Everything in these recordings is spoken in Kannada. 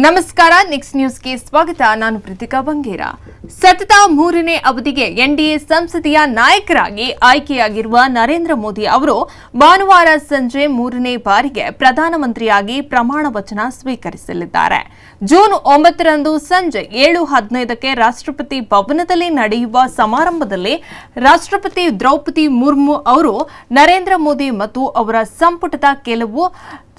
ನಮಸ್ಕಾರ ನೆಕ್ಸ್ಟ್ ನ್ಯೂಸ್ಗೆ ಸ್ವಾಗತ. ನಾನು ಪ್ರತಿಕಾ ಬಂಗೇರ. ಸತತ ಮೂರನೇ ಅವಧಿಗೆ ಎನ್ಡಿಎ ಸಂಸದೀಯ ನಾಯಕರಾಗಿ ಆಯ್ಕೆಯಾಗಿರುವ ನರೇಂದ್ರ ಮೋದಿ ಅವರು ಭಾನುವಾರ ಸಂಜೆ ಮೂರನೇ ಬಾರಿಗೆ ಪ್ರಧಾನಮಂತ್ರಿಯಾಗಿ ಪ್ರಮಾಣ ವಚನ ಸ್ವೀಕರಿಸಲಿದ್ದಾರೆ. ಜೂನ್ ಒಂಬತ್ತರಂದು ಸಂಜೆ ಏಳು ಹದಿನೈದಕ್ಕೆ ರಾಷ್ಟ್ರಪತಿ ಭವನದಲ್ಲಿ ನಡೆಯುವ ಸಮಾರಂಭದಲ್ಲಿ ರಾಷ್ಟ್ರಪತಿ ದ್ರೌಪದಿ ಮುರ್ಮು ಅವರು ನರೇಂದ್ರ ಮೋದಿ ಮತ್ತು ಅವರ ಸಂಪುಟದ ಕೆಲವು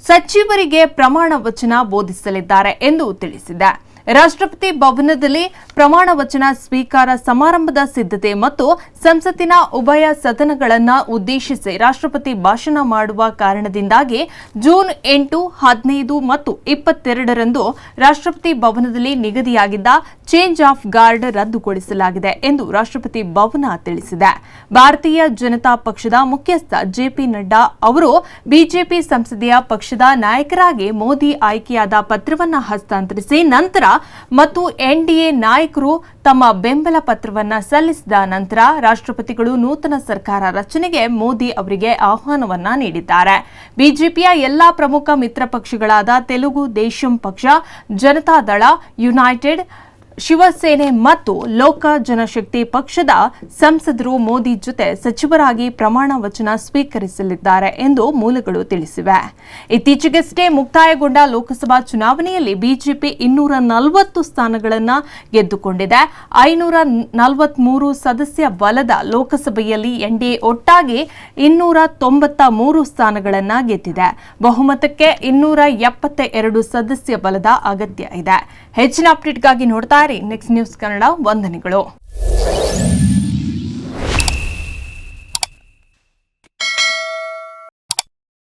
ಸಚಿವರಿಗೆ ಪ್ರಮಾಣ ವಚನ ಬೋಧಿಸಲಿದ್ದಾರೆ ಎಂದು ತಿಳಿಸಿದೆ. ರಾಷ್ಟ್ರಪತಿ ಭವನದಲ್ಲಿ ಪ್ರಮಾಣ ವಚನ ಸ್ವೀಕಾರ ಸಮಾರಂಭದ ಸಿದ್ಧತೆ ಮತ್ತು ಸಂಸತ್ತಿನ ಉಭಯ ಸದನಗಳನ್ನು ಉದ್ದೇಶಿಸಿ ರಾಷ್ಟ್ರಪತಿ ಭಾಷಣ ಮಾಡುವ ಕಾರಣದಿಂದಾಗಿ ಜೂನ್ ಎಂಟು, ಹದಿನೈದು ಮತ್ತು ಇಪ್ಪತ್ತೆರಡರಂದು ರಾಷ್ಟ್ರಪತಿ ಭವನದಲ್ಲಿ ನಿಗದಿಯಾಗಿದ್ದ ಚೇಂಜ್ ಆಫ್ ಗಾರ್ಡ್ ರದ್ದುಗೊಳಿಸಲಾಗಿದೆ ಎಂದು ರಾಷ್ಟ್ರಪತಿ ಭವನ ತಿಳಿಸಿದೆ. ಭಾರತೀಯ ಜನತಾ ಪಕ್ಷದ ಮುಖ್ಯಸ್ಥ ಜೆಪಿ ನಡ್ಡಾ ಅವರು ಬಿಜೆಪಿ ಸಂಸದೀಯ ಪಕ್ಷದ ನಾಯಕರಾಗಿ ಮೋದಿ ಆಯ್ಕೆಯಾದ ಪತ್ರವನ್ನು ಹಸ್ತಾಂತರಿಸಿ ನಂತರ ಮತ್ತು ಎನ್ಡಿಎ ನಾಯಕರು ತಮ್ಮ ಬೆಂಬಲ ಪತ್ರವನ್ನ ಸಲ್ಲಿಸಿದ ನಂತರ ರಾಷ್ಟ್ರಪತಿಗಳು ನೂತನ ಸರ್ಕಾರ ರಚನೆಗೆ ಮೋದಿ ಅವರಿಗೆ ಆಹ್ವಾನವನ್ನ ನೀಡಿದ್ದಾರೆ. ಬಿಜೆಪಿಯ ಎಲ್ಲಾ ಪ್ರಮುಖ ಮಿತ್ರ ಪಕ್ಷಗಳಾದ ತೆಲುಗು ದೇಶಂ ಪಕ್ಷ ಜನತಾದಳ ಯುನೈಟೆಡ್ ಶಿವಸೇನೆ ಮತ್ತು ಲೋಕ ಜನಶಕ್ತಿ ಪಕ್ಷದ ಸಂಸದರು ಮೋದಿ ಜೊತೆ ಸಚಿವರಾಗಿ ಪ್ರಮಾಣ ವಚನ ಸ್ವೀಕರಿಸಲಿದ್ದಾರೆ ಎಂದು ಮೂಲಗಳು ತಿಳಿಸಿವೆ. ಇತ್ತೀಚೆಗಷ್ಟೇ ಮುಕ್ತಾಯಗೊಂಡ ಲೋಕಸಭಾ ಚುನಾವಣೆಯಲ್ಲಿ ಬಿಜೆಪಿ ಇನ್ನೂರ ನಲವತ್ತು ಸ್ಥಾನಗಳನ್ನು ಗೆದ್ದುಕೊಂಡಿದೆ. ಐನೂರ ನಲವತ್ಮೂರು ಸದಸ್ಯ ಬಲದ ಲೋಕಸಭೆಯಲ್ಲಿ ಎನ್ಡಿಎ ಒಟ್ಟಾಗಿ ಇನ್ನೂರ ತೊಂಬತ್ತ ಮೂರು ಸ್ಥಾನಗಳನ್ನು ಗೆದ್ದಿದೆ. ಬಹುಮತಕ್ಕೆ ಇನ್ನೂರ ಎಪ್ಪತ್ತ ಎರಡು ಸದಸ್ಯ ಬಲದ ಅಗತ್ಯ ಇದೆ. ಹೆಚ್ಚಿನ ಅಪ್ಡೇಟ್ಗಾಗಿ ನೋಡ್ತಾ ಇರಿ ನೆಕ್ಸ್ಟ್ ನ್ಯೂಸ್ ಕನ್ನಡ ವಂದನೆಗಳು.